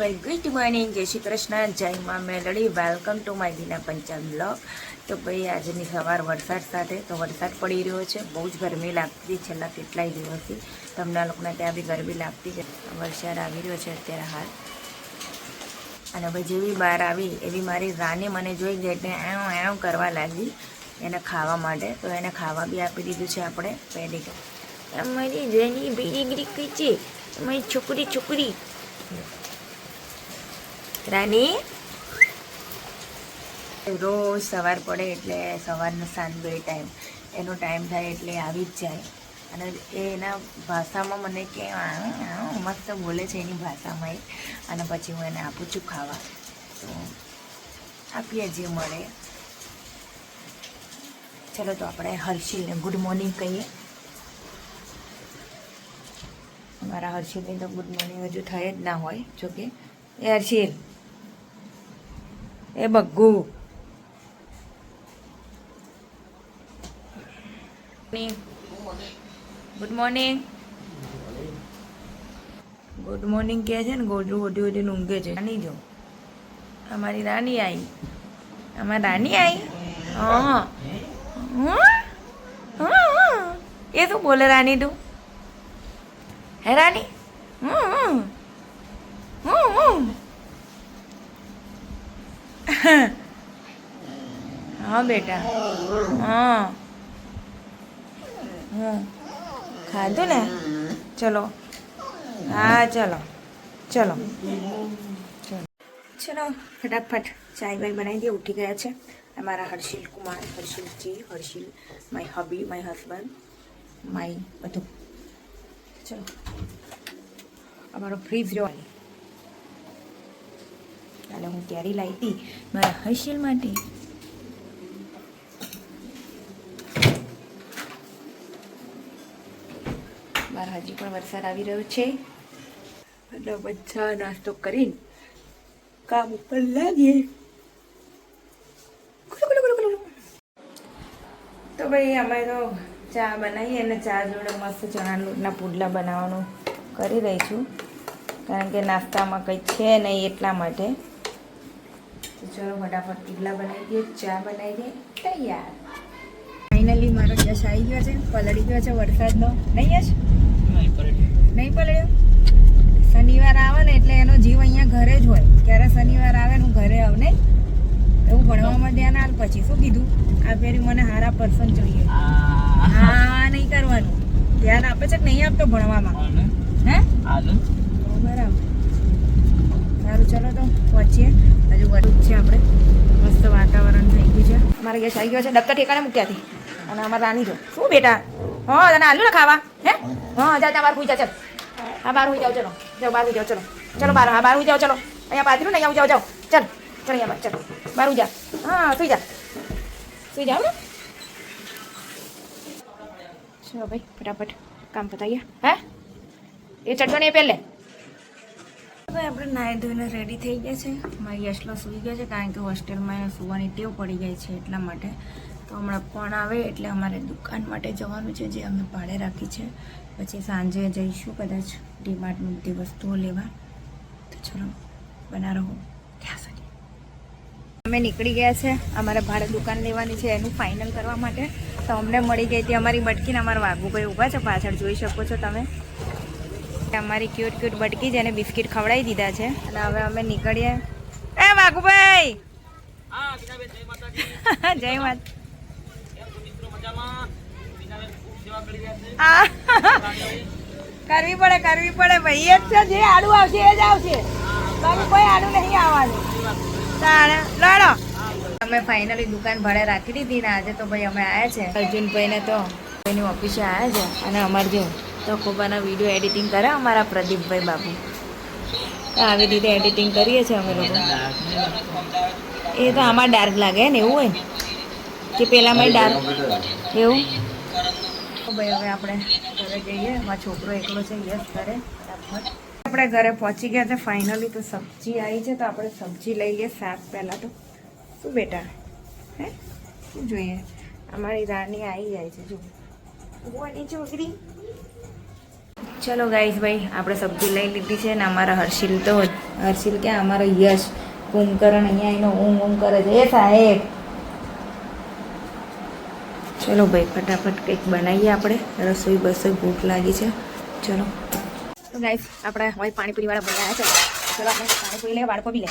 ભાઈ good morning જય શ્રી કૃષ્ણ. જય માં Meldi. Welcome to my Dina Panchal blog તો ભાઈ, આજની સવાર વરસાદ સાથે તો વરસાદ પડી રહ્યો છે. બહુ જ ગરમી લાગતી છેલ્લા કેટલાય દિવસથી. તમને લોકોને ત્યાં બી ગરમી લાગતી છે. વરસાદ આવી રહ્યો છે અત્યારે હાલ. અને ભાઈ જેવી બહાર આવી, એવી મારી રાની મને જોઈ ગઈ એટલે એમ એમ કરવા લાગી એને ખાવા માટે. તો એને ખાવા બી આપી દીધું છે આપણે પહેલી અમારી જેની બીડી કઈ છે અમારી છોકરી છોકરી. રાની? રોજ સવાર પડે એટલે સવારનો સાંજ ટાઈમ એનો ટાઈમ થાય એટલે આવી જ જાય. અને એના ભાષામાં મને કે મસ્ત બોલે છે એની ભાષામાં એ. અને પછી હું એને આપું છું ખાવા. તો આપીએ જે મળે. ચલો તો આપણે હર્ષિલને ગુડ મોર્નિંગ કહીએ. મારા હર્ષિલને તો ગુડ મોર્નિંગ હજુ થઈ જ ના હોય. જોકે એ હર્ષિલ. એ બગ્ગુ ગુડ મોર્નિંગ. ગુડ મોર્નિંગ કહે છે ને ગોડું ઓઢી ઓઢીને ઊંઘે છે. રાની જો. અમારી રાની આવી અમારી રાની આવી હા? એ શું બોલે રાની તું? હે રાની હં, હં. હં, હં. બેટા. હા. હં ખાધું ને? ચલો. હા, ચલો. ચલો. ચલો, ફટાફટ ચાય બાય બનાવી દઈએ. ઉઠી ગયા છે અમારા Harshil Kumar હર્ષિલજી Harshil, my hubby my husband my બધું. ચલો. અમારો ફ્રીજ રહ્યો કાલે હું ક્યારે લાવી હતી મારા હર્ષિલ માટે. બહાર હજી પણ વરસાદ આવી રહ્યો છે. અને બધા નાસ્તો કરીને કામ ઉપર લાગીએ. તો ભાઈ અમે તો ચા બનાવીએ અને ચા જોડે મસ્ત ચણા લોટના પુડલા બનાવવાનું કરી રહી છું કારણ કે નાસ્તામાં કંઈ છે નહીં એટલા માટે. તો ચલો ફટાફટ પુડલા બનાવી દઈએ ચા બનાવી દઈએ તૈયાર. ફાઇનલી મારો યશ આવી ગયો છે પલળી ગયો છે વરસાદનો. નહીં યશ નહીં પલળ્યો. શનિવાર આવે ને એટલે એનો જીવ અહીંયા ઘરે જ હોય. ક્યારે શનિવાર આવે ને હું ઘરે આવ નહીં? એવું ભણવામાં ધ્યાન આલ પછી શું કીધું? આ ફેરી મને હારા પર્સન જોઈએ. હા નહીં કરવાનું. ધ્યાન આપે છે કે નહીં આપતો ભણવામાં? હે બરાબર. સારું, ચલો તો પહોંચીએ હજુ બધું છે આપણે. મસ્ત વાતાવરણ થઈ ગયું છે. અમારે ગેસ આવી ગયો છે. ડક્ટર ઠેકાણે મૂક્યાથી અને અમારે રાની જો. શું બેટા? હા, તને આલ્યું ને ખાવા? હે? હા, જા જા, બહાર હુઈ જા, ચાલ. હા, બહાર હોઈ જાઓ, ચલો. જાઓ, બહાર હોઈ જાઓ, ચલો. ચલો, બહાર, હા, બહાર હોઈ જાઓ, ચલો. અહીંયા પાથરું ને અહીંયા જાઓ જાઓ. ચાલ. ચાલ, અહીંયા બહાર ચાલ. બહાર જા. હા, સુઈ જા. સુઈ જાઓ ને ચલો ભાઈ? ફટાફટ કામ પતાવીએ. હે? એ ચટણી પહેલે હવે આપણે નાહી ધોઈને રેડી થઈ ગયા છે. મારી યશલો સૂઈ ગયો છે કારણ કે હોસ્ટેલમાં એને સૂવાની ટેવ પડી ગઈ છે એટલા માટે. તો હમણાં પણ આવે એટલે અમારે દુકાન માટે જવાનું છે જે અમે ભાડે રાખી છે. પછી સાંજે જઈશું કદાચ ડીમાર્ટની બધી વસ્તુઓ લેવા. તો ચલો બના રહો ત્યાં સુધી. અમે નીકળી ગયા છે અમારે ભાડે દુકાન લેવાની છે એનું ફાઇનલ કરવા માટે. તો અમને મળી ગઈ હતી અમારી બટકીને અમારા વાઘુભાઈ ઊભા છે. પાછળ જોઈ શકો છો તમે. અમારી ક્યુટ ક્યુટ બટકી જેને બિસ્કિટ ખવડાવી દીધા છે. અને હવે અમે નીકળીએ. એ વાઘુભાઈ! જય માત. કરવી પડે કરવી પડે ભાઈ. એ જ છે, જે આડું આવશે, એ જ આવશે. બાકી કોઈ આડું નહીં આવવાનું. તારે લડો. અમે ફાઇનલી દુકાન ભાડે રાખી દીધી ને આજે તો ભાઈ અમે આવ્યા છે. અર્જુનભાઈને તો એની ઓફિસે આવ્યા છે. અને અમારે જો તો ખોબાના વીડિયો એડિટિંગ કરે અમારા પ્રદીપભાઈ બાબુ. આવી રીતે એડિટિંગ કરીએ છીએ અમે લોકો. એ તો આમાં ડાર્ક લાગે ને એવું હોય કે પેલામાં ડાર્ક એવું? ભાઈ હવે આપણે ઘરે જઈએ. મારો છોકરો એકલો છે યસ ઘરે. આપણે ઘરે પહોંચી ગયા છે ફાઇનલી તો સબ્જી આવી છે, તો આપણે સબ્જી લઈ લઈએ શાક પહેલાં તો. શું બેટા? હે? શું જોઈએ? અમારી રાની આવી જાય છે જો ઓની છોકરી. ચલો ગાઈસ ભાઈ, આપણે સબ્જી લઈ લીધી છે ને અમારા હર્ષિલ તો હર્ષિલ ક્યાં? અમારો યશ. કુંભકરણ અહીંયા એનો ઊંઘ ઊંઘ કરે છે. એ સાહેબ. ચલો ભાઈ, ફટાફટ કંઈક બનાવીએ આપણે. રસોઈ બસોઈ ભૂખ લાગી છે. ચલો. ગાઈસ આપણે હવે પાણીપુરી વાળા બનાવ્યા છે. ચલો આપણે પાણીપુરી લઈએ બાળકો બી લે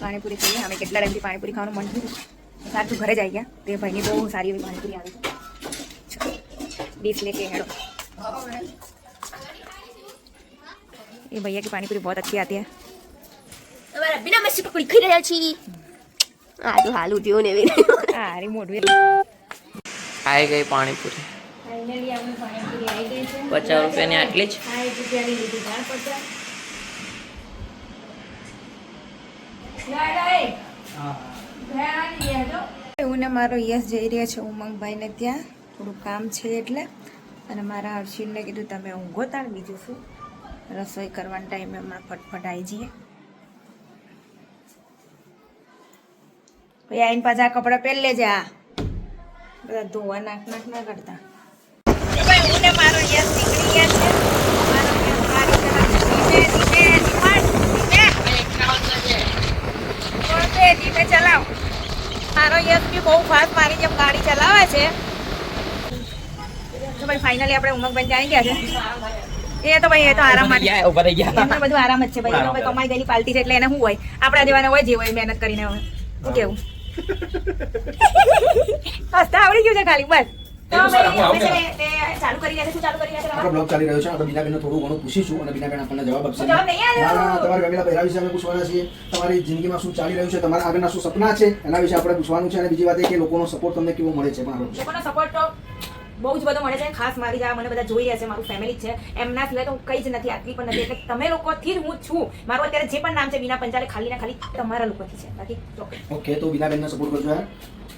પાણીપુરી ખાઈએ. અમે કેટલા ટાઈમથી પાણીપુરી ખાવાનું મન થયું? સારું ઘરે જ આવી ગયા. તે ભાઈની બહુ સારી એવી પાણીપુરી આવી ડીશ લેકે હેડો ये भैया की पानी पूरी बहुत अच्छी आती है અમારા બિના મસ્તી પકડી ખાઈ રહ્યા છીએ આ તો હાલ ઉઠ્યો ને એવી સારી મોઢવી આવી ગઈ પાણીપુરી ફાઇનલી આપણે પાણીપુરી આવી ગઈ છે પચાસ રૂપિયાની આટલી જ સાઠ રૂપિયાની લીધી ચાર પચાસ હું ને મારો યસ જઈ રહ્યા છે ઉમંગભાઈને ત્યાં થોડું કામ છે એટલે અને મારા હર્ષિલને કીધું તમે ઊંઘો તાર બીજું શું? રસોઈ કરવાના ટાઈમે હમણાં ફટફટ આવી જઈએ. પછી આઈને પાછા કપડાં પહેરી લેજે આ. બધા ધોવા નાખ નાખ ના કરતા. હું ને મારો યસ નીકળી ગયા છે. ધીમે ચલાવ. મારો યસ બી બહુ ફાસ્ટ મારી જેમ ગાડી ચલાવે છે. તો ભાઈ ફાઇનલી આપણે ઉમંગભાઈ ત્યાં ગયા છે. એ તો ભાઈ એ તો આરામ માટે. ગયા ઊભા થઈ ગયા. એમને બધું આરામ જ છે ભાઈ. ભાઈ કમાઈ ગયેલી પાલટી છે એટલે એને શું હોય? આપણા જેવાને હોય જે હોય મહેનત કરીને હોય શું કેવું? હસતા આવડી ગયું છે ખાલી બસ. ચાલુ કરી રહ્યા છે આપણો બીનાબેનને થોડું ઘણું પૂછીશું અને બીનાબેન આપણને જવાબ આપશે. ગમેલા વિશે અમે પૂછવાના છીએ. તમારી જિંદગીમાં શું ચાલી રહ્યું છે? તમારા આગળના શું સપના છે? એના વિશે આપણે પૂછવાનું છે. અને બીજી વાત એ કે લોકોનો સપોર્ટ તમને કેવો મળે છે? મારો લોકોનો સપોર્ટ તો બહુ જ બધો મળે છે ખાસ મારી જ મને બધા જોઈ રહ્યા છે મારું ફેમિલી છે. એમના સિવાય તો હું કઈ જ નથી આટલી પણ નથી. એટલે તમે લોકોથી જ હું છું. મારું અત્યારે જે પણ નામ છે બીના પંચાલે ખાલી ને ખાલી તમારા લોકોથી છે. બાકી ઓકે તો બીનાબેનને સપોર્ટ કરજો યાર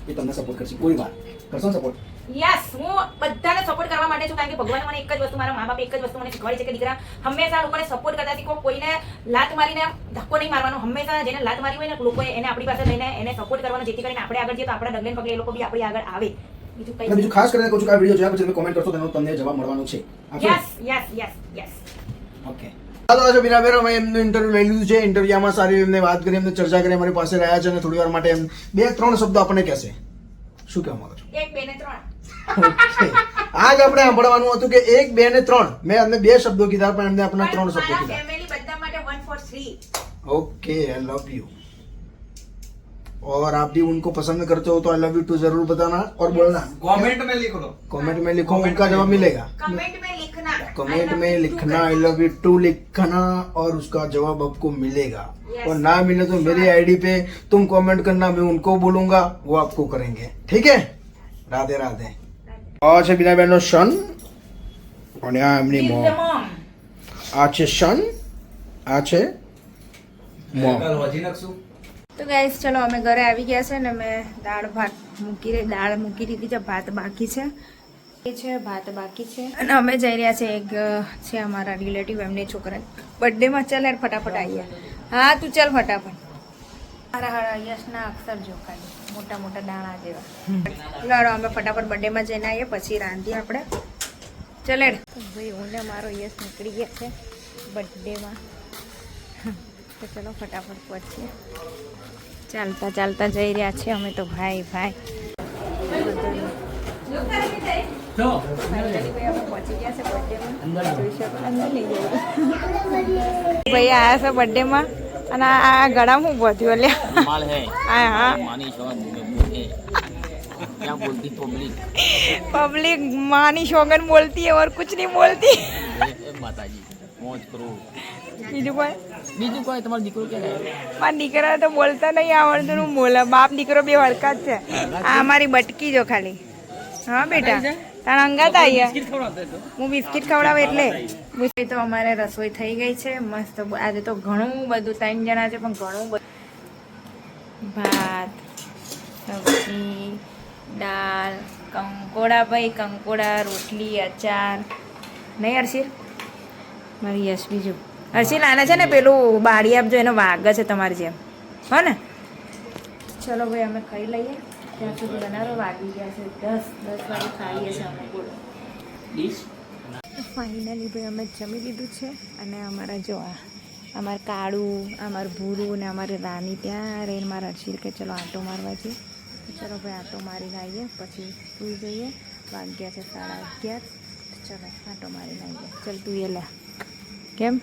એ તમને સપોર્ટ કરશે. કોઈ વાત કરશો સપોર્ટ યસ હું બધાને સપોર્ટ કરવા માટે છું કારણ કે ભગવાન મને એક જ વસ્તુ મારા મા બાપ એક જ વસ્તુ મને શીખવાડી છે કે દીકરા હંમેશા લોકોને સપોર્ટ કરતા શીખો કોઈને લાત મારીને ધક્કો નહીં મારવાનો હંમેશા જેને લાત મારી હોય ને લોકોએ એને આપણી પાસે લઈને એને સપોર્ટ કરવાનો જેથી કરીને આપણે આગળ જઈએ તો આપણા ડગલે પગલે એ લોકો બી આપણી આગળ આવે. બીજું કઈ બીજું ખાસ કરીને કહું છું કે આ વિડિયો જોયા પછી તમે કોમેન્ટ કરશો તેનો તમને જવાબ મળવાનો છે. Yes yes yes yes okay ચાલો આજે બીનાબેન અમે એમનું ઇન્ટરવ્યુ લઈ લીધું છે. ઇન્ટરવ્યુમાં સારી એમને વાત કરી એમને ચર્ચા કરી અમારી પાસે રહ્યા છે અને થોડી વાર માટે એમ બે ત્રણ શબ્દો આપણને કહેશે. શું કહેવા માંગો છો? એક બે ને ત્રણ. આજ આપણે સાંભળવાનું હતું કે એક બે ને ત્રણ. મેં અમને બે શબ્દો કીધા પણ એમને આપણે ત્રણ શબ્દો કીધા. ઓકે માટે વન और आप भी उनको पसंद करते हो तो आई लव यू टू जरूर बताना और बोलना कमेंट में लिख दो कमेंट में लिखो उनका जवाब मिलेगा कमेंट में लिखना कमेंट में लिखना आई लव यू टू लिखना और उसका जवाब आपको मिलेगा Yes. और ना मिले तो मेरी आईडी पे तुम कमेंट करना मैं उनको बोलूंगा वो आपको करेंगे ठीक है રાધે રાધે આ છે બીનાબેનનો સન અને આ એમની Is the મોમ mom. આ છે સન આ છે મોમ कल वजी नक्सू તો ગાઈસ ચલો અમે ઘરે આવી ગયા છે ને મેં દાળ ભાત મૂકી રહી દાળ મૂકી દીધી છે, ભાત બાકી છે. એ છે, ભાત બાકી છે. અને અમે જઈ રહ્યા છે એક, છે અમારા રિલેટિવ એમની છોકરા. બર્થડેમાં ચાલ યાર, ફટાફટ આવીએ. હા, તું ચાલ ફટાફટ. મારા હારા યશના અક્ષર જો ખાલી મોટા મોટા દાણા જેવા. લડો, અમે ફટાફટ બર્થડેમાં જઈને આવીએ, પછી રાંધીએ આપણે. ચલે ભાઈ હું ને મારો યશ નીકળી ગયા છે બર્થડેમાં તો ચલો ફટાફટ પહોંચીએ. ચાલતા ચાલતા જઈ રહ્યા છે અમે તો ભાઈ ભાઈ. ભાઈ આયા છે બર્થડે અને આ ગળા હું બધું લે. પબ્લિક માની શોગન બોલતી ઓર કુછ નહીં બોલતી. બીજું ભાઈ બીજું કોઈ તમારો દીકરો કે મારા દીકરા તો બોલતા નહીં આવડતું હું બોલે બાપ દીકરો બે હરકા જ છે આ અમારી બટકી જો ખાલી. હા બેટા. તારા અંગાત આવ્યા હું બિસ્કિટ ખવડાવે એટલે. તો અમારે રસોઈ થઈ ગઈ છે. મસ્ત આજે તો ઘણું બધું ત્રણ જણા છે પણ ઘણું બધું. ભાત સબ્જી દાળ કંકોડા ભાઈ કંકોડા રોટલી અચાર. નહીં હર્ષિલ? મારી યશ બીજું હર્ષિલ નાના છે ને પેલું બાળી આપજો એનો વાગ છે તમારી જેમ. હો ને? ચલો ભાઈ અમે ખાઈ લઈએ. ત્યાં સુધી બનાવો. વાગી ગયા છે દસ દસ વાગે ખાઈએ છીએ અમે બોલો ફાઇનલી ભાઈ અમે જમી લીધું છે અને અમારા જો આ અમાર કાળું અમારું ભૂરું ને અમારી રાની ત્યાં રહીને મારા અર્શિલ કે ચલો આંટો મારવા જઈએ. ચલો ભાઈ આંટો મારીને આવીએ પછી સુઈ જઈએ. વાગ્યા છે સાડા અગિયાર. ચલો આંટો મારીને આવીએ. ચલ તું એ લે. કેમ?